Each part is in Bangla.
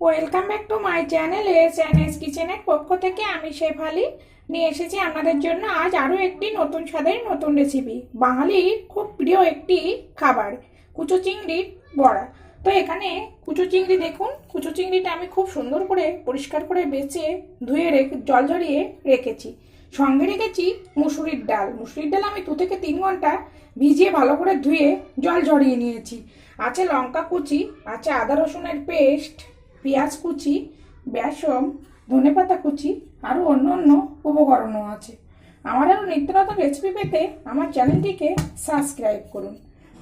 Welcome back to my channel S N S কিচেনের পক্ষ থেকে আমি শেফালি। নিয়ে এসেছি আপনাদের জন্য আজ আরও একটি নতুন স্বাদের নতুন রেসিপি বাঙালির খুব প্রিয় একটি খাবার, কুচো চিংড়ির বড়া। তো এখানে কুচো চিংড়ি দেখুন, কুচো চিংড়িটা আমি খুব সুন্দর করে পরিষ্কার করে বেছে, ধুয়ে রেখে, জল ঝরিয়ে রেখেছি। সঙ্গে রেখেছি মুসুরির ডাল। মুসুরির ডাল আমি দু থেকে তিন ঘণ্টা ভিজিয়ে ভালো করে ধুয়ে জল ঝরিয়ে নিয়েছি। আছে লঙ্কা কুচি, আছে আদা রসুনের পেস্ট পেঁয়াজ কুচি, বেসন ধনেপাতা কুচি আরও অন্য অন্য উপকরণও আছে। আমার আরও নিত্য নতুন রেসিপি পেতে আমার চ্যানেলটিকে সাবস্ক্রাইব করুন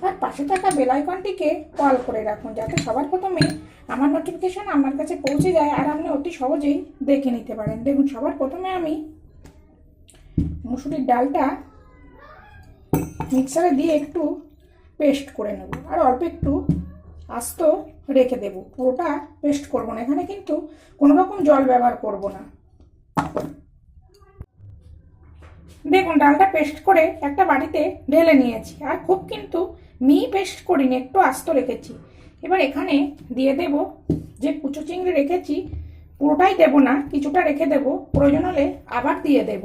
আর পাশে থাকা বেলাইকনটিকে কল করে রাখুন যাতে সবার প্রথমে আমার নোটিফিকেশন আমার কাছে পৌঁছে যায় আর আপনি অতি সহজেই দেখে নিতে পারেন। দেখুন, সবার প্রথমে আমি মুসুরির ডালটা মিক্সারে দিয়ে একটু পেস্ট করে নেব। আর অল্প একটু আস্ত রেখে দেব। পুরোটা পেস্ট করব না। এখানে কিন্তু কোনো রকম জল ব্যবহার করব না। দেখুন, ডালটা পেস্ট করে একটা বাটিতে ঢেলে নিয়েছি। আর খুব কিন্তু মি পেস্ট করিনি, একটু আস্ত রেখেছি। এবার এখানে দিয়ে দেব যে কুচো চিংড়ি রেখেছি, পুরোটাই দেব না, কিছুটা রেখে দেব। প্রয়োজন হলে আবার দিয়ে দেব।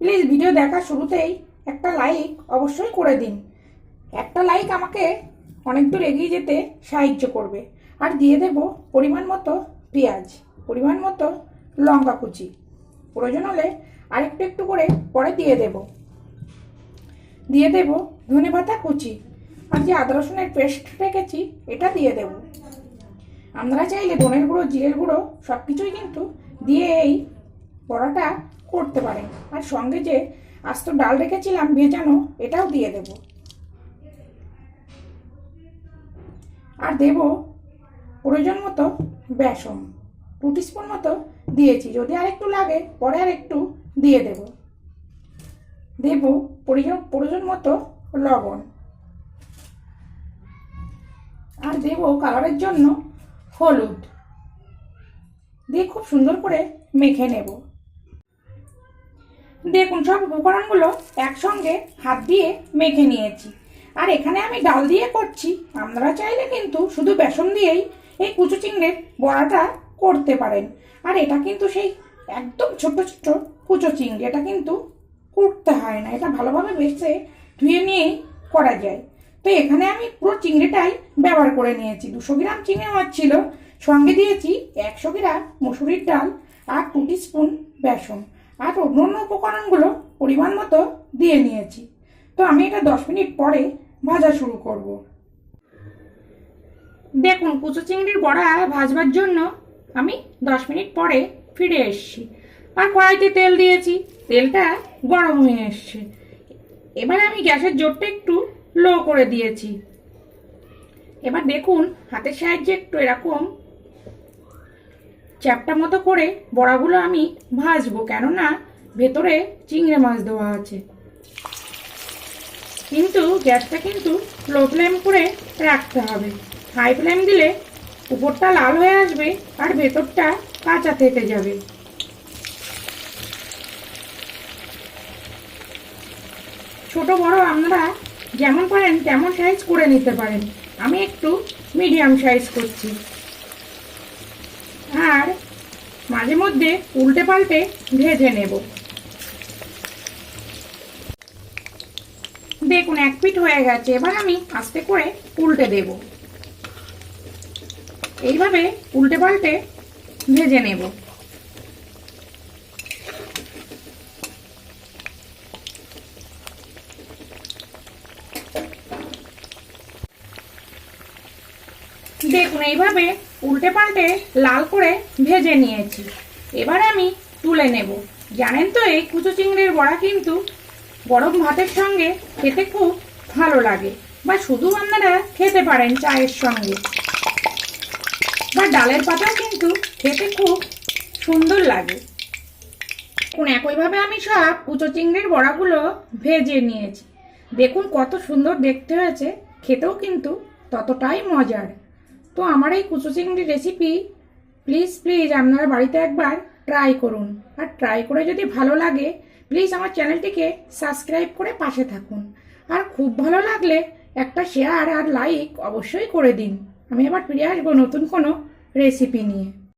প্লিজ ভিডিও দেখা শুরুতেই একটা লাইক অবশ্যই করে দিন। একটা লাইক আমাকে অনেক দূর এগিয়ে যেতে সাহায্য করবে। আর দিয়ে দেব পরিমাণ মতো পেঁয়াজ, পরিমাণ মতো লঙ্কা কুচি। প্রয়োজন হলে আরেকটু একটু করে পরে দিয়ে দেব। দিয়ে দেব ধনে পাতা কুচি। আর যে আদা রসুনের পেস্ট রেখেছি, এটা দিয়ে দেব। আমরা চাইলে ধনের গুঁড়ো, জিরের গুঁড়ো সব কিছুই কিন্তু দিয়ে এই বড়াটা করতে পারেন। আর সঙ্গে যে আস্ত ডাল রেখেছিলাম ভেজানো, এটাও দিয়ে দেব। আর দেব প্রয়োজন মতো বেসন। টু স্পুন মতো দিয়েছি। যদি আর একটু লাগে, পরে আর একটু দিয়ে দেব। দেব প্রয়োজন প্রয়োজন মতো লবণ। আর দেব কালারের জন্য হলুদ। দিয়ে খুব সুন্দর করে মেখে নেব। দেখুন, সব উপকরণগুলো একসঙ্গে হাত দিয়ে মেখে নিয়েছি। আর এখানে আমি ডাল দিয়ে করছি। আপনারা চাইলে কিন্তু শুধু বেসন দিয়েই এই কুচু চিংড়ের বড়াটা করতে পারেন। আর এটা কিন্তু সেই একদম ছোট ছোট কুচো চিংড়ি, এটা কিন্তু করতে হয় না। এটা ভালোভাবে বেছে ধুয়ে নিয়েই করা যায়। তো এখানে আমি পুরো চিংড়িটাই ব্যবহার করে নিয়েছি। দুশো গ্রাম চিংড়ি মাছ ছিল। সঙ্গে দিয়েছি একশো গ্রাম মুসুরির ডাল আর টু স্পুন বেসন। আর অন্য অন্য উপকরণগুলো পরিমাণ মতো দিয়ে নিয়েছি। তো আমি এটা দশ মিনিট পরে ভাজা শুরু করব। দেখুন, কুচো চিংড়ির বড়া ভাজবার জন্য আমি দশ মিনিট পরে ফিরে এসেছি। আর কড়াইতে তেল দিয়েছি, তেলটা গরম হয়ে এসছে। এবার আমি গ্যাসের জোরটা একটু লো করে দিয়েছি। এবার দেখুন, হাতের সাহায্যে একটু এরকম চ্যাপটা মতো করে বড়াগুলো আমি ভাজবো, কেননা ভেতরে চিংড়ে মাছ দেওয়া আছে। কিন্তু গ্যাসটা কিন্তু লো ফ্লেম করে রাখতে হবে। হাই ফ্লেম দিলে উপরটা লাল হয়ে আসবে আর ভেতরটা কাঁচা থেকে যাবে। ছোট, বড় আপনারা যেমন পারেন তেমন সাইজ করে নিতে পারেন। আমি একটু মিডিয়াম সাইজ করছি। আর মাঝে মধ্যে উল্টে পাল্টে ভেজে নেব। দেখুন এক পিঠ হয়ে গেছে, এবার আমি আস্তে করে উল্টে দেব। এইভাবে উল্টে পাল্টে ভেজে নেব। দেখুন, এইভাবে উল্টে পাল্টে লাল করে ভেজে নিয়েছি। এবার আমি তুলে নেব। জানেন তো এই কুচো চিংড়ির বড়া কিন্তু গরম ভাতের সঙ্গে খেতে খুব ভালো লাগে। বা শুধু আপনারা খেতে পারেন চায়ের সঙ্গে। বা ডালের পাতাও কিন্তু খেতে খুব সুন্দর লাগে। দেখুন একইভাবে আমি সব কুচো চিংড়ির বড়াগুলো ভেজে নিয়েছি। দেখুন কত সুন্দর দেখতে হয়েছে, খেতেও কিন্তু ততটাই মজার। তো আমার এই কুচো চিংড়ি রেসিপি প্লিজ প্লিজ আপনারা বাড়িতে একবার ট্রাই করুন। আর ট্রাই করে যদি ভালো লাগে প্লিজ আমার চ্যানেলটিকে সাবস্ক্রাইব করে পাশে থাকুন। আর খুব ভালো লাগলে একটা শেয়ার আর লাইক অবশ্যই করে দিন। আমি আবার ফিরে আসব নতুন কোনো রেসিপি নিয়ে।